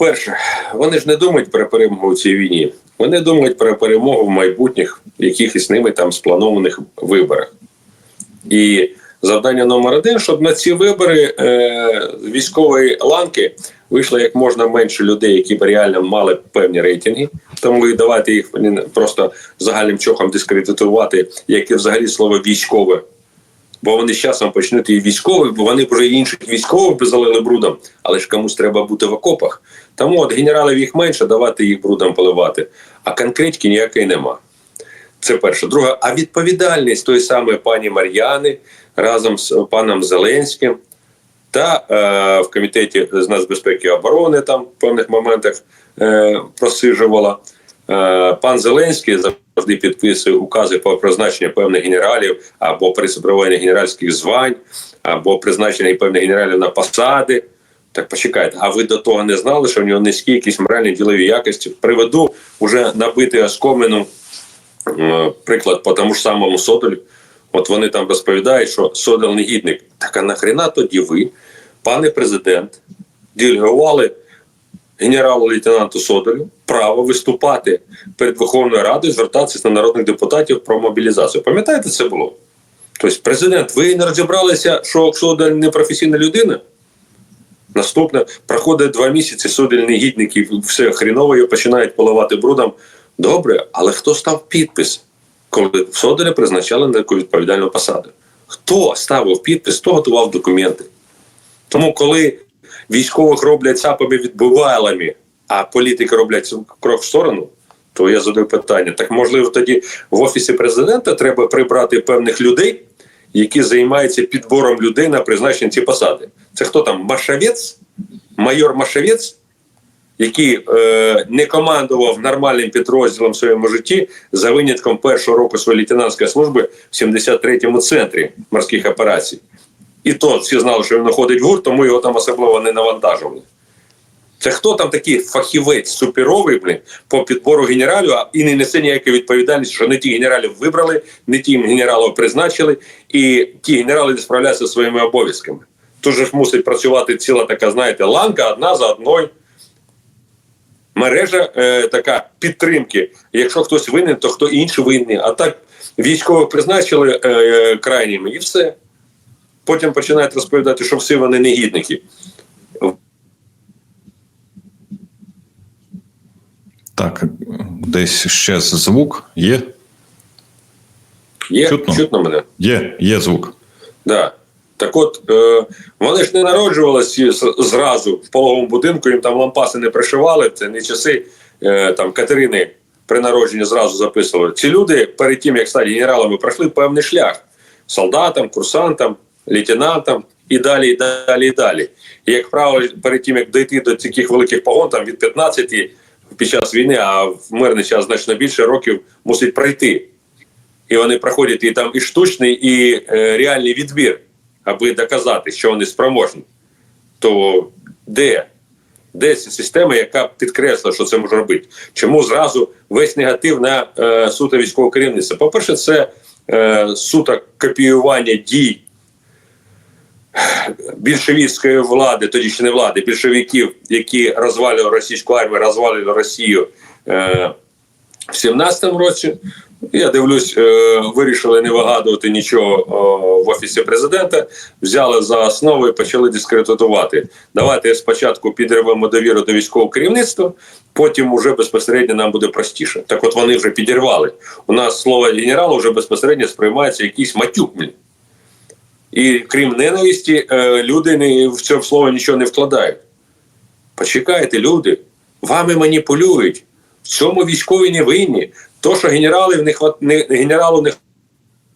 перше, вони ж не думають про перемогу у цій війні. Вони думають про перемогу в майбутніх якихось ними там спланованих виборах. І завдання номер один, щоб на ці вибори е, військової ланки вийшло як можна менше людей, які б реально мали певні рейтинги. Тому і давайте їх просто загальним чохом дискредитувати, як і взагалі слово військове. Бо вони з часом почнуть і військових, бо вони вже інших військових би залили брудом, але ж комусь треба бути в окопах. Тому от генералів їх менше, давати їх брудом поливати. А конкретики ніякої нема. Це перше. Друге, а відповідальність тої самої пані Мар'яни разом з паном Зеленським та е, в комітеті з нацбезпеки і оборони там в певних моментах е, просижувала. Е, пан Зеленський завжди підписує укази про призначення певних генералів або присобрування генеральських звань, або призначення певних генералів на посади. Так почекайте, а ви до того не знали, що в нього низькі якісь моральні ділові якості? Приведу уже набитий оскомину е, приклад по тому ж самому Содолю. От вони там розповідають, що Содол негідник. Так а нахрена тоді ви, пане президент, делегували генералу-лейтенанту Содолю право виступати перед Верховною Радою, звертатися на народних депутатів про мобілізацію. Пам'ятаєте, це було? Тобто, президент, ви не розібралися, що Содоль не професійна людина? Наступне проходить два місяці, Содоль негідник все хріново його починають поливати брудом. Добре, але хто став підпис, коли Содоля призначали на таку відповідальну посаду? Хто ставив підпис, хто готував документи? Тому, коли військових роблять сапами відбувайлами, а політики роблять крок в сторону, то я задаю питання: так можливо, тоді в офісі президента треба прибрати певних людей, які займаються підбором людей на призначення ці посади. Це хто там? Машавець, майор Машавець, який е, не командував нормальним підрозділом в своєму житті за винятком першого року своєї лейтенантської служби в 73-му центрі морських операцій. І то всі знали, що він знаходить в гурт, тому його там особливо не навантажували. Це хто там такий фахівець суперовий блін, по підбору генералів а і не несе ніякої відповідальності, що не ті генералів вибрали, не ті генералів призначили, і ті генерали не справляються зі своїми обов'язками. Тут же ж мусить працювати ціла така, знаєте, ланка одна за одною. Мережа е, така підтримки. Якщо хтось винен, то хто інший винний. А так військових призначили е, крайніми і все. Потім починають розповідати, що всі вони негідники. Так, десь ще звук є? Є Чутно? чутно мене? Є, є звук. Да. Так от, е, вони ж не народжувалися зразу в пологовому будинку, їм там лампаси не пришивали, це не часи е, там Катерини при народженні зразу записували. Ці люди перед тим, як стати генералами, пройшли певний шлях солдатам, курсантам, лейтенантам і далі, і далі, і далі. І, як правило, перед тим, як дійти до таких великих погон, там від 15 під час війни, а в мирний час значно більше років мусить пройти. І вони проходять і там і штучний, і е, реальний відбір, аби доказати, що вони спроможні. То де? Де ця система, яка підкреслила, що це може робити? Чому зразу весь негатив на е, суто військового керівництва? По-перше, це е, суто копіювання дій більшовістської влади, тоді ще не влади, більшовиків, які розвалювали російську армію, розвалювали Росію е, в 17-му році. Я дивлюсь, е, вирішили не вигадувати нічого о, в офісі президента. Взяли за основу і почали дискредитувати. Давайте спочатку підривемо довіру до військового керівництва, потім уже безпосередньо нам буде простіше. Так, от вони вже підірвали. У нас слово генерала вже безпосередньо сприймається якийсь матюк. І крім ненависті, е, люди не, в це слово нічого не вкладають. Почекайте, люди, вами маніпулюють. В цьому військові не винні. То, що генералів не хват... не, генералу не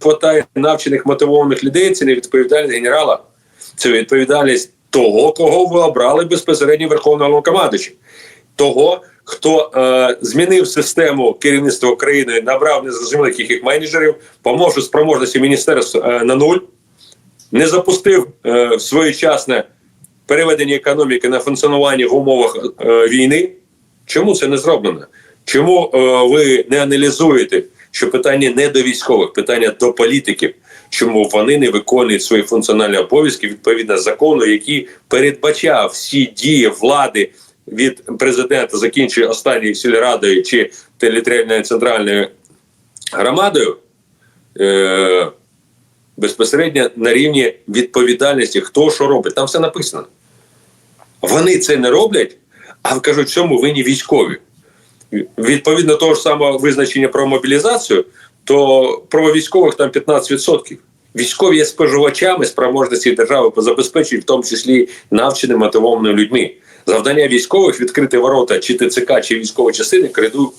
хватає навчених мотивованих людей, це не відповідальність генерала. Це відповідальність того, кого ви обрали безпосередньо Верховного Головнокомандуюча. Того, хто е, змінив систему керівництва країни, набрав незрозумілих яких менеджерів, поможе спроможності міністерств е, на нуль, не запустив е, своєчасне переведення економіки на функціонування в умовах е, війни. Чому це не зроблено? Чому е, ви не аналізуєте, що питання не до військових, питання до політиків? Чому вони не виконують свої функціональні обов'язки відповідно закону, який передбачав всі дії влади від президента закінчує останньою сільрадою чи територіальною центральною громадою, е, безпосередньо на рівні відповідальності, хто що робить. Там все написано. Вони це не роблять, а кажуть, в цьому винні військові. Відповідно того ж самого визначення про мобілізацію, то про військових там 15%. Військові є споживачами спроможності держави по забезпечують, в тому числі навченими мотивованими людьми. Завдання військових відкрити ворота чи ТЦК, чи військові частини,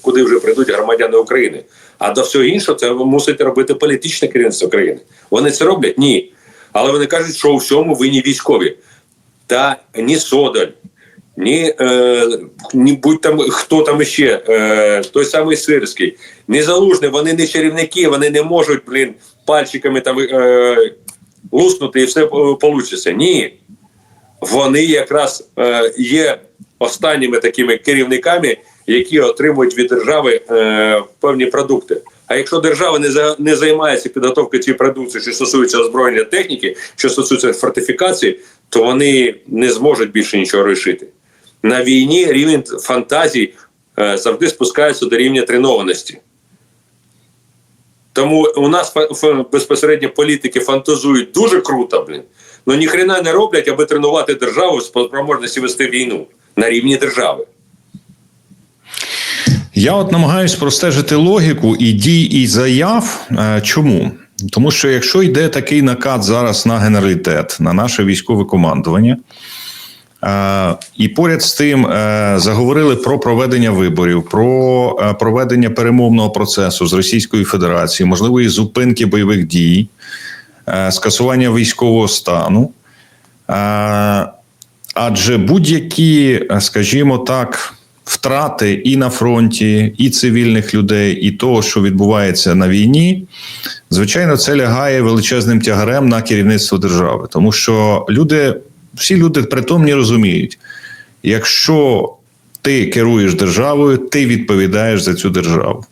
куди вже прийдуть громадяни України. А до всього іншого це мусить робити політичне керівництво країни. Вони це роблять? Ні. Але вони кажуть, що у всьому винні військові. Та ні Содоль, ні, е, ні будь там хто там іще, е, той самий Сирський, ні Залужний, вони не чарівники, вони не можуть, блін, пальчиками там е, луснути і все вийде. Ні. Вони якраз е, є останніми такими керівниками, які отримують від держави е, певні продукти. А якщо держава не за не займається підготовкою цієї продукції, що стосується озброєння техніки, що стосується фортифікації, то вони не зможуть більше нічого рішити. На війні рівень фантазій е, завжди спускається до рівня тренованості. Тому у нас безпосередньо політики фантазують дуже круто, блін. Ну ніхрена не роблять, аби тренувати державу з спроможності вести війну на рівні держави. Я от намагаюсь простежити логіку і дій і заяв. Е, Чому? Тому що якщо йде такий накат зараз на генералітет, на наше військове командування, е, і поряд з тим е, заговорили про проведення виборів, про проведення перемовного процесу з Російською Федерацією, можливої зупинки бойових дій, скасування військового стану. Е, Адже будь-які, е, скажімо так, втрати і на фронті, і цивільних людей, і того, що відбувається на війні, звичайно, це лягає величезним тягарем на керівництво держави, тому що люди, всі люди притомні розуміють, якщо ти керуєш державою, ти відповідаєш за цю державу.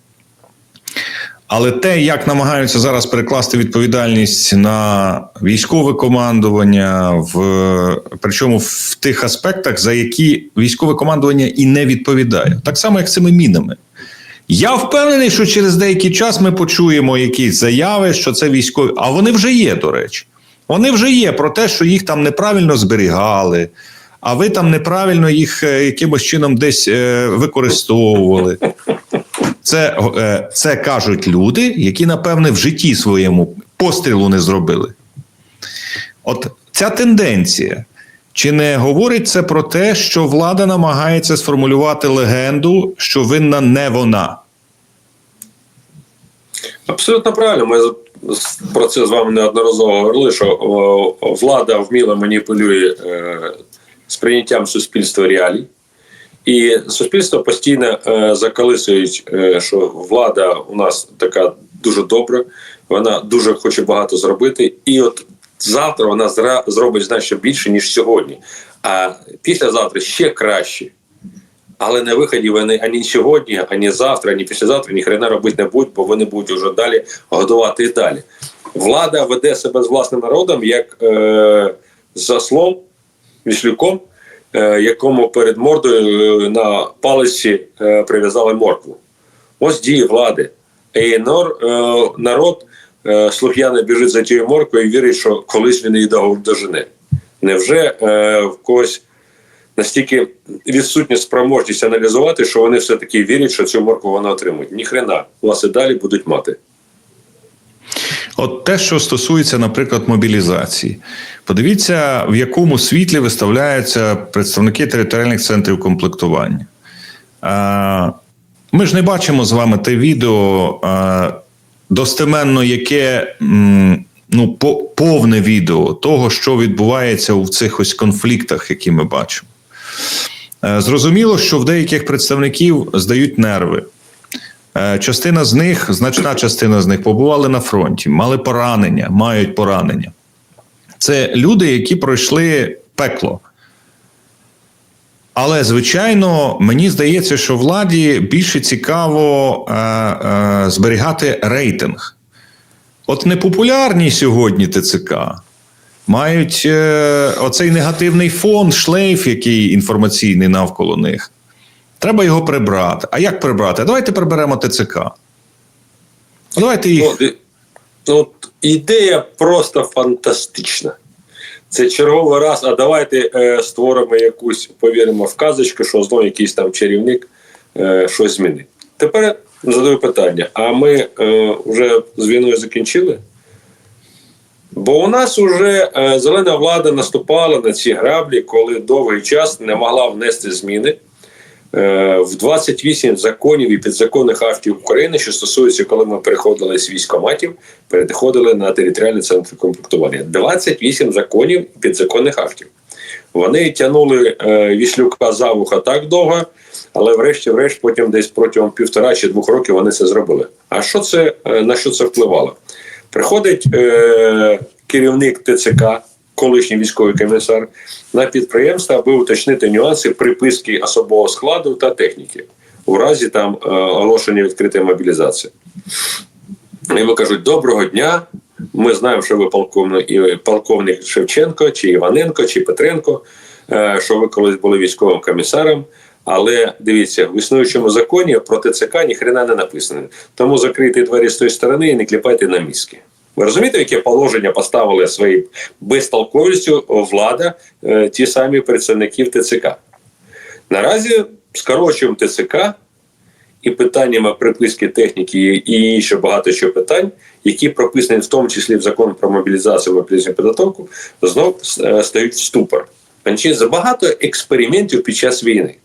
Але те, як намагаються зараз перекласти відповідальність на військове командування, в причому в тих аспектах, за які військове командування і не відповідає, так само як цими мінами. Я впевнений, що через деякий час ми почуємо якісь заяви, що це військові, а вони вже є, до речі. Вони вже є про те, що їх там неправильно зберігали, а ви там неправильно їх е, якимось чином десь е, використовували. Це, е, це кажуть люди, які, напевне, в житті своєму пострілу не зробили. От ця тенденція. Чи не говорить це про те, що влада намагається сформулювати легенду, що винна не вона? Абсолютно правильно. Ми про це з вами неодноразово говорили, що влада вміло маніпулює е, сприйняттям суспільства реалій. І суспільство постійно е, заколисують, е, що влада у нас така дуже добра, вона дуже хоче багато зробити. І от завтра вона зра- зробить значно більше, ніж сьогодні. А післязавтра ще краще. Але на виході вони ані сьогодні, ані завтра, ані післязавтра ні хрена робити не будуть, бо вони будуть уже далі годувати і далі. Влада веде себе з власним народом як е, заслом, віслюком, якому перед мордою е, на палиці е, прив'язали моркву. Ось дії влади. І е, народ е, біжить за тією морквою і вірить, що колись він її до- дожене. Невже е, в когось настільки відсутня спроможність аналізувати, що вони все-таки вірять, що цю моркву вони отримують. Ніхрена, вас і далі будуть мати. От те, що стосується, наприклад, мобілізації, подивіться, в якому світлі виставляються представники територіальних центрів комплектування. Ми ж не бачимо з вами те відео достеменно, яке ну, по- повне відео того, що відбувається у цих ось конфліктах, які ми бачимо. Е, Зрозуміло, що в деяких представників здають нерви. Е, Частина з них, значна частина з них побували на фронті, мали поранення, мають поранення. Це люди, які пройшли пекло. Але, звичайно, мені здається, що владі більше цікаво е, е, зберігати рейтинг. От непопулярні сьогодні ТЦК, мають е, оцей негативний фон, шлейф, який інформаційний навколо них. Треба його прибрати. А як прибрати? Давайте приберемо ТЦК. Ну, Давайте їх. Ну, от ідея просто фантастична. Це черговий раз, а давайте е, створимо якусь, повіримо в казочку, що знову якийсь там чарівник е, щось змінить. Тепер задаю питання: а ми е, вже з війною закінчили? Бо у нас вже е, зелена влада наступала на ці граблі, коли довгий час не могла внести зміни в 28 законів і підзаконних актів України, що стосується, коли ми переходили з військоматів, переходили на територіальні центри комплектування. 28 законів і підзаконних актів. Вони тягнули е, Віслюка за вуха так довго, але врешті-врешт, потім десь протягом півтора чи двох років вони це зробили. А що це е, на що це впливало? Приходить е, керівник ТЦК, колишній військовий комісар, на підприємство, аби уточнити нюанси приписки особового складу та техніки у разі там е, оголошення відкритої мобілізації. Йому кажуть: доброго дня. Ми знаємо, що ви полковник, полковник Шевченко, чи Іваненко, чи Петренко, е, що ви колись були військовим комісаром. Але дивіться, в існуючому законі про ТЦК ніхрена не написано. Тому закрийте двері з тої сторони і не кліпайте на мізки. Ви розумієте, яке положення поставили своєю безтолковістю влада, е, ті самі представників ТЦК? Наразі скорочуємо ТЦК і питаннями приписки техніки і ще багато що питань, які прописані в тому числі в закон про мобілізацію мобілізаційну підготовку, знов е, стають в ступор. Забагато експериментів під час війни.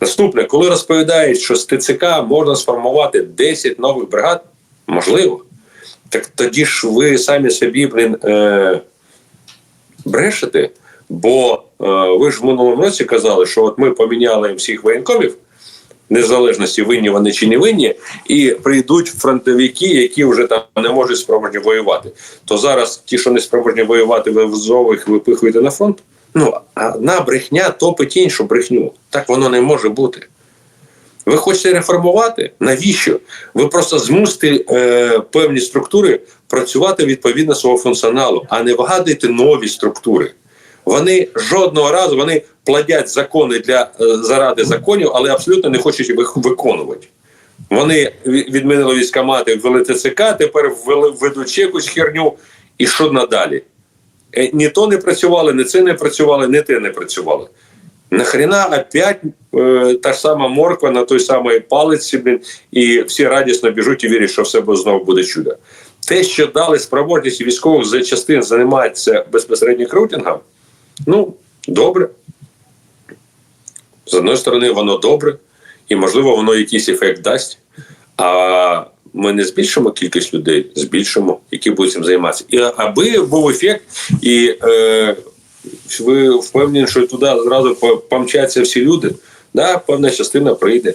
Наступне, коли розповідають, що з ТЦК можна сформувати 10 нових бригад, можливо. Так тоді ж ви самі собі, блін, е, брешете. Бо е, ви ж в минулому році казали, що от ми поміняли всіх воєнкомів, незалежності винні вони чи не винні, і прийдуть фронтовики, які вже там не можуть спроможні воювати. То зараз ті, що не спроможні воювати, ви взових випихуєте на фронт. Ну, одна брехня топить іншу брехню. Так воно не може бути. Ви хочете реформувати? Навіщо? Ви просто змусите е, певні структури працювати відповідно свого функціоналу, а не вигадуйте нові структури. Вони жодного разу вони плодять закони для е, заради законів, але абсолютно не хочуть їх виконувати. Вони відмінили військомати, ввели ТЦК, тепер ввели введуть ще якусь херню, і що надалі? Е, Ні то не працювали, ні це не працювали, ні те не працювали. Нахрена опять е, та ж сама морква на той самий палець, блін, і всі радісно біжуть і вірять, що все знову буде чудо. Те, що дали спроможність військових за частин займатися безпосередньо крутингом, ну, добре. З одної сторони, воно добре, і, можливо, воно якийсь ефект дасть. А ми не збільшимо кількість людей, збільшимо, які будуть цим займатися. І аби був ефект, і е, ви впевнені, що туди зразу по- помчаться всі люди, да, певна частина прийде.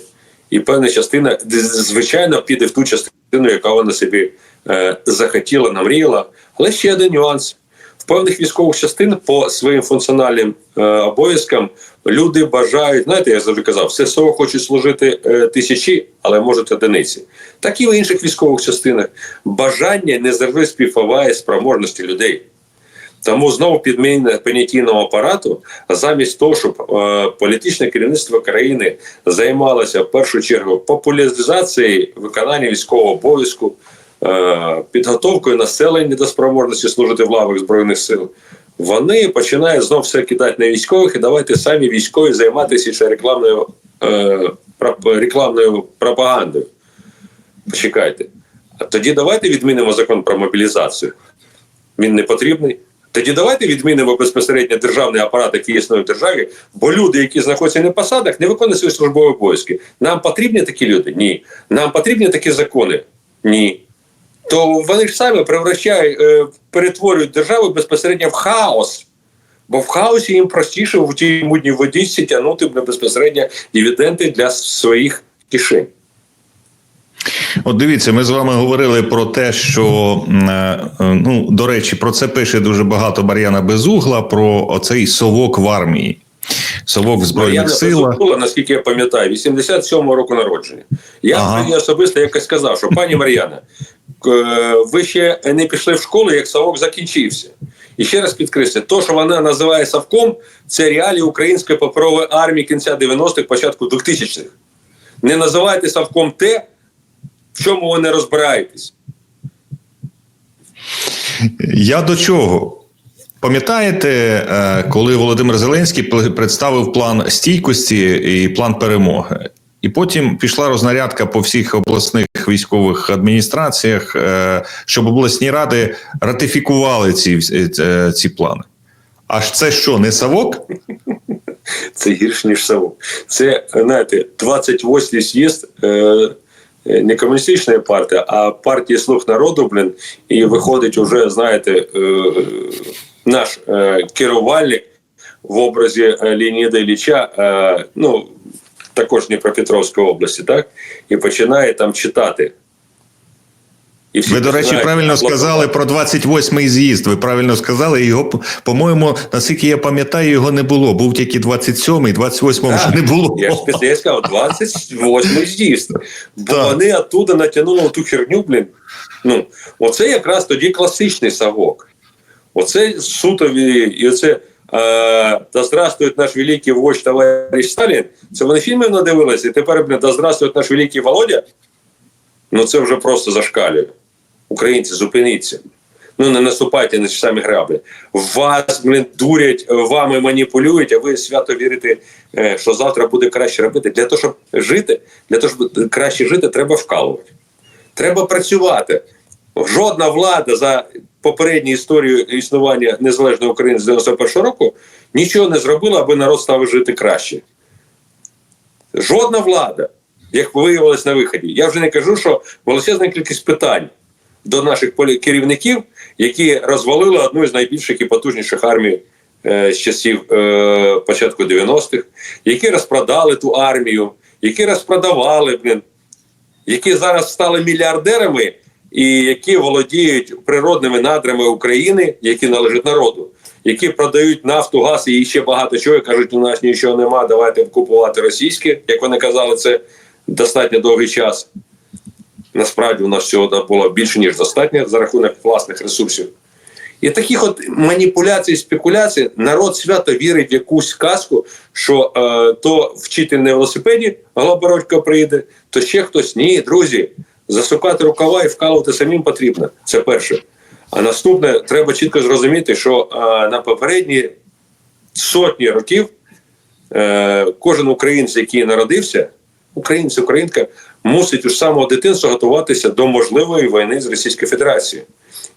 І певна частина, звичайно, піде в ту частину, яка вона собі е, захотіла, намріяла. Але ще один нюанс. В певних військових частин по своїм функціональним е, обов'язкам люди бажають, знаєте, я завжди казав, все село хочуть служити е, тисячі, але можуть одиниці. Так і в інших військових частинах бажання не завжди співпадає спроможності людей. Тому знову підміна понятійного апарату, замість того, щоб е, політичне керівництво країни займалося в першу чергу популяризацією виконання військового обов'язку, е, підготовкою населення до спроможності служити в лавах збройних сил, вони починають знов все кидати на військових і давайте самі військові займатися ще рекламною, е, рекламною пропагандою. Почекайте. А тоді давайте відмінимо закон про мобілізацію. Він не потрібний. Тоді давайте відмінимо безпосередньо державний апарат, який існує в державі, бо люди, які знаходяться на посадах, не виконують свої службові обов'язки. Нам потрібні такі люди? Ні. Нам потрібні такі закони? Ні. То вони ж самі превращають, е, перетворюють державу безпосередньо в хаос. Бо в хаосі їм простіше в тій мудній водичці тягнути безпосередньо дивіденди для своїх кишень. От дивіться, ми з вами говорили про те, що е, ну до речі, про це пише дуже багато Мар'яна Безугла про оцей совок в армії, совок в збройних силах. Безугла, наскільки я пам'ятаю, 87-го року народження. Я Ага. особисто якось сказав, що пані Мар'яна, е, ви ще не пішли в школу, як совок закінчився. І ще раз підкреслю, то, що вона називає Савком, це реалії української паперової армії кінця 90-х, початку 2000-х. Не називайте Савком те, в чому ви не розбираєтесь. Я до чого? Пам'ятаєте, е, коли Володимир Зеленський представив план стійкості і план перемоги? І потім пішла рознарядка по всіх обласних військових адміністраціях, е, щоб обласні ради ратифікували ці, е, ці плани. Аж це що, не Савок? Це гірше, ніж Савок. Це, знаєте, 28-й з'їзд не комуністичної партії, а партії Слуг народу, блін, і виходить уже, знаєте, е, наш е, керувальник в образі е, Леоніда Ілліча, е, ну, також Дніпропетровської області, так? І починає там читати. І всі Ви, до речі, правильно сказали про 28-й з'їзд. Ви правильно сказали. Його, по-моєму, наскільки я пам'ятаю, його не було. Був тільки 27-й, 28-го вже не було. Я ж після я сказав, 28 з'їзд. Бо Так. вони оттуда натягнули ту херню, блін. Ну, оце якраз тоді класичний совок. Оце сутові, і оце е, да здравствует наш великий вождь товариш Сталін. Це вони фільмів надивилися, і тепер, блін, да здравствует наш великий Володя. Ну це вже просто зашкалює. Українці, зупиніться. Ну не наступайте на ті самі граблі. Вас блін, дурять, вами маніпулюють, а ви свято вірите, е, що завтра буде краще робити. Для того, щоб жити, для того, щоб краще жити, треба вкалувати. Треба працювати. Жодна влада за попередню історію існування незалежної України з 91 року нічого не зробила, аби народ став жити краще. Жодна влада, як виявилось на виході. Я вже не кажу, що величезна кількість питань до наших керівників, які розвалили одну з найбільших і потужніших армій е, з часів е, початку 90-х, які розпродали ту армію, які розпродавали, блін, які зараз стали мільярдерами і які володіють природними надрами України, які належать народу, які продають нафту, газ і ще багато чого. і Кажуть, у нас нічого нема, давайте купувати російське, як вони казали, це достатньо довгий час. Насправді у нас всього було більше ніж достатньо за рахунок власних ресурсів. І таких от маніпуляцій, спекуляцій народ свято вірить в якусь казку, що е, то вчитель на велосипеді Голобородько прийде, то ще хтось. Ні, друзі, засукати рукава і вкалувати самим потрібно. Це перше. А наступне, треба чітко зрозуміти, що е, на попередні сотні років е, кожен українець, який народився, українець, українка, мусить у самого дитинства готуватися до можливої війни з Російською Федерацією.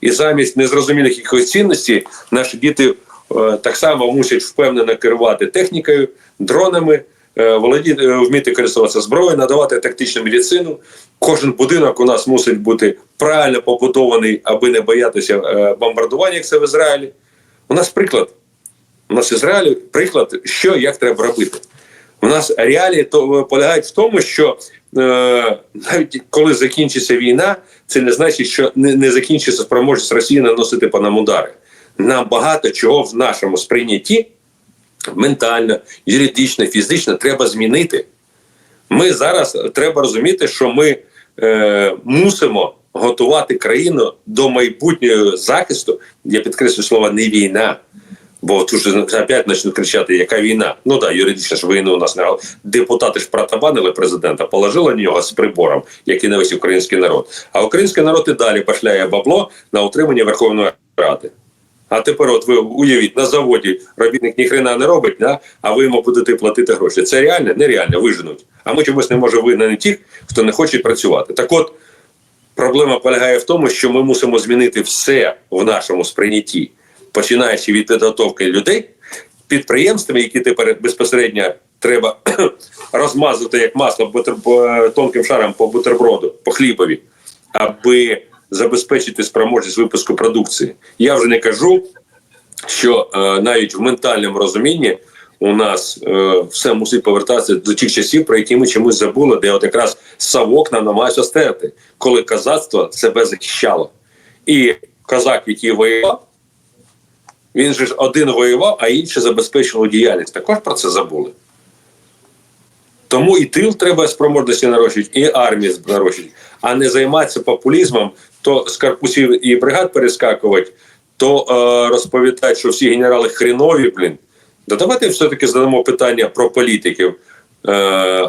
І замість незрозумілих якихось цінностей наші діти е, так само мусять впевнено керувати технікою, дронами, е, володіти, е, вміти користуватися зброєю, надавати тактичну медицину. Кожен будинок у нас мусить бути правильно побудований, аби не боятися бомбардування, як це в Ізраїлі. У нас приклад. У нас в приклад, що як треба робити. У нас реалії то полягають в тому, що навіть коли закінчиться війна, це не значить, що не, не закінчиться спроможність Росії наносити по нам удари. Нам багато чого в нашому сприйнятті ментально, юридично, фізично треба змінити. Ми зараз треба розуміти, що ми е, мусимо готувати країну до майбутнього захисту. Я підкреслю слово не війна. Бо тут же опять почнуть кричати, яка війна. Ну да, юридично ж війну у нас не депутати ж протабанили президента, положили на нього з прибором, як і на весь український народ. А український народ і далі пошляє бабло на утримання Верховної Ради. А тепер, от ви уявіть, на заводі робітник ніхрена не робить, да? а ви йому будете платити гроші. Це реально? Нереально, виженуть. А ми чомусь не можемо вигнати тих, хто не хоче працювати. Так от, проблема полягає в тому, що ми мусимо змінити все в нашому сприйнятті, починаючи від підготовки людей, підприємствами, які тепер безпосередньо треба розмазати як масло бутер, тонким шаром по бутерброду, по хлібові, аби забезпечити спроможність випуску продукції. Я вже не кажу, що е, навіть в ментальному розумінні у нас е, все мусить повертатися до тих часів, про які ми чомусь забули, де от якраз совок нам намагається стерти, коли козацтво себе захищало. І козак, який воював, він же ж один воював, а інші забезпечували діяльність. Також про це забули. Тому і тил треба спроможності нарощувати, і армію нарощувати, а не займатися популізмом, то з корпусів і бригад перескакувати, то е, розповідають, що всі генерали хренові, блін. Да давайте все-таки задамо питання про політиків. Е,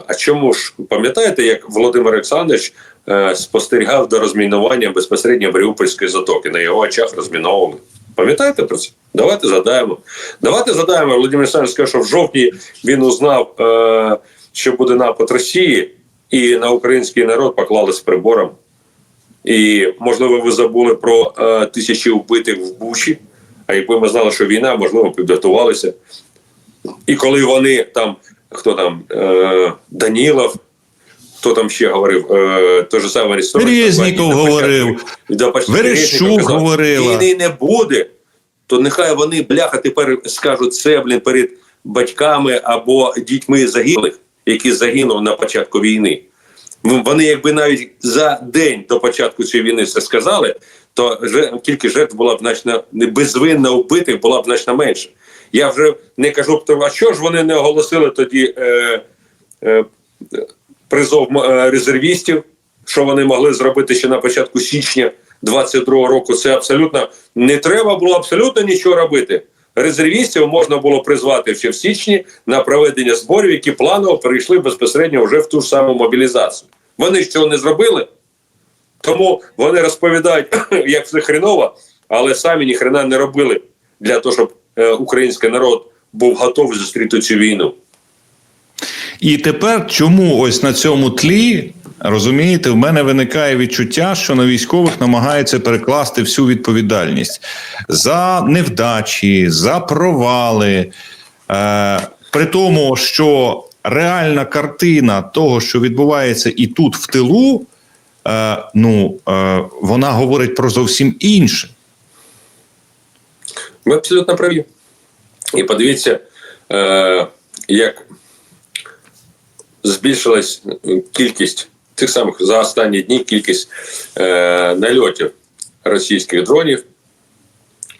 а чому ж пам'ятаєте, як Володимир Олександрович е, спостерігав до розмінування безпосередньо Маріупольської затоки? На його очах розміновували. Пам'ятаєте про це? Давайте задаємо. Давайте задаємо. Володимир Олександрович сказав, що в жовтні він узнав, е, що буде напад Росії, і на український народ поклали з прибором. І можливо, ви забули про е, тисячі вбитих в Бучі. А якби ми знали, що війна, можливо, підготувалися. І коли вони там, хто там, е, Данілов, хто там ще говорив, е, той же самий Арестович, Резніков на говорив. Верещук говорила. Війни не буде, то нехай вони, бляха, тепер скажуть це, блін, перед батьками або дітьми загиблих, які загинули на початку війни. Ну, Вони, якби навіть за день до початку цієї війни все сказали, то кількість жертв була б значно безвинно вбитих, була б значно менше. Я вже не кажу а що ж вони не оголосили тоді е, е, призов е, резервістів, що вони могли зробити ще на початку січня 22-го року. Це абсолютно не треба було абсолютно нічого робити. Резервістів можна було призвати ще в січні на проведення зборів, які планово перейшли безпосередньо вже в ту ж саму мобілізацію. Вони ж цього не зробили, тому вони розповідають, як все хреново, але самі ніхрена не робили для того, щоб е, український народ був готовий зустріти цю війну. І тепер чому ось на цьому тлі розумієте, в мене виникає відчуття, що на військових намагаються перекласти всю відповідальність за невдачі, за провали. Е, при тому, що реальна картина того, що відбувається і тут в тилу, е, ну е, вона говорить про зовсім інше. Ви абсолютно праві. І подивіться, е, як збільшилась кількість тих самих за останні дні кількість е, нальотів російських дронів.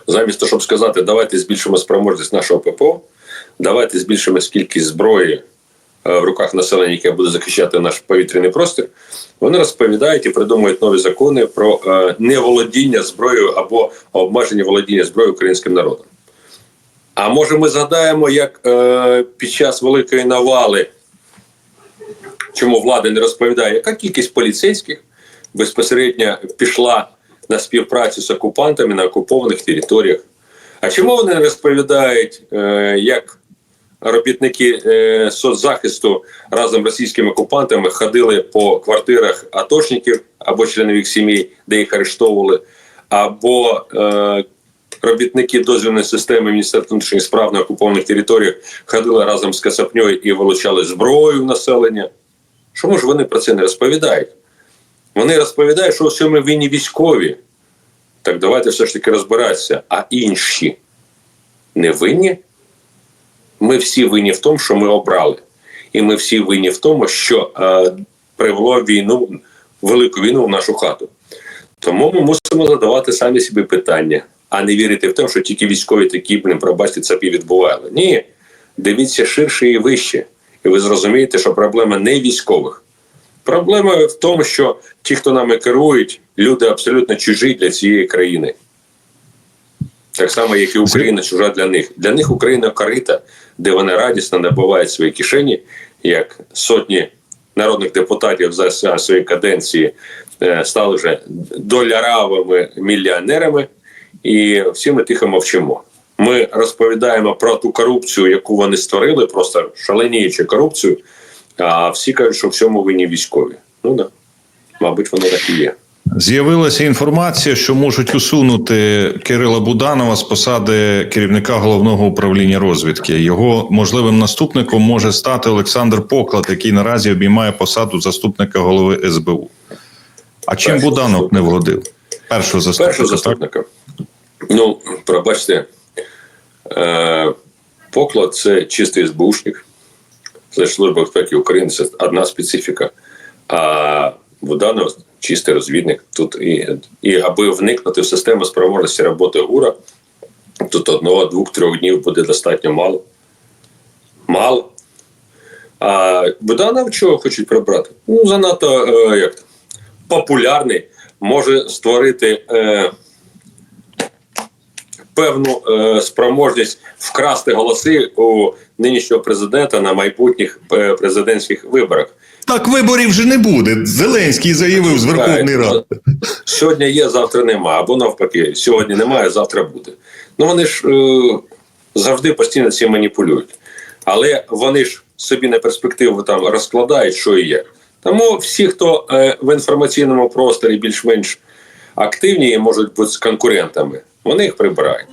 Замість того, щоб сказати, давайте збільшимо спроможність нашого ППО, давайте збільшимо кількість зброї е, в руках населення, яке буде захищати наш повітряний простір. Вони розповідають і придумують нові закони про е, неволодіння зброєю або обмеження володіння зброєю українським народом. А може, ми згадаємо, як е, під час великої навали, чому влада не розповідає, яка кількість поліцейських безпосередньо пішла на співпрацю з окупантами на окупованих територіях? А чому вони не розповідають, е, як робітники е, соцзахисту разом з російськими окупантами ходили по квартирах атошників або членів їх сімей, де їх арештовували, або е, робітники дозвільної системи Міністерства внутрішніх справ на окупованих територіях ходили разом з Касапньою і вилучали зброю в населення. Чому ж вони про це не розповідають? Вони розповідають, що у війні військові. Так давайте все ж таки розбиратися. А інші не винні? Ми всі винні в тому, що ми обрали. І ми всі винні в тому, що е, привело війну, велику війну в нашу хату. Тому ми мусимо задавати самі собі питання, а не вірити в те, що тільки військові такі, блін, пробачте, цапі відбували. Ні, дивіться ширше і вище. І ви зрозумієте, що проблема не військових. Проблема в тому, що ті, хто нами керують, люди абсолютно чужі для цієї країни. Так само, як і Україна чужа для них. Для них Україна корита, де вони радісно набувають свої кишені, як сотні народних депутатів за свої каденції е, стали вже доляравими мільйонерами, і всі ми тихо мовчимо. Ми розповідаємо про ту корупцію, яку вони створили, просто шаленіючу корупцію. А всі кажуть, що в цьому винні військові. Ну да, мабуть, воно так і є. З'явилася інформація, що можуть усунути Кирила Буданова з посади керівника головного управління розвідки. Його можливим наступником може стати Олександр Поклад, який наразі обіймає посаду заступника голови СБУ. А чим Першого Буданов не вгодив? Першого заступника. Першого так? заступника. Ну, пробачте, е, поклад це чистий СБУшник. Це Служба безпеки України це одна специфіка. А Буданов чистий розвідник. Тут і, і аби вникнути в систему спроможності роботи ГУРа, тут одного, двох, трьох днів буде достатньо мало. Мало. А Буданов чого хочуть прибрати? Ну, занадто е, як популярний, може створити е, певну е, спроможність вкрасти голоси у нинішнього президента на майбутніх е, президентських виборах. Так виборів вже не буде. Зеленський заявив з Верховної Ради. Сьогодні є, завтра нема, або навпаки, сьогодні немає, завтра буде. Ну вони ж е, завжди постійно цим маніпулюють. Але вони ж собі на перспективу там розкладають, що і є. Тому всі, хто е, в інформаційному просторі більш-менш активні можуть бути з конкурентами, вони їх прибирають.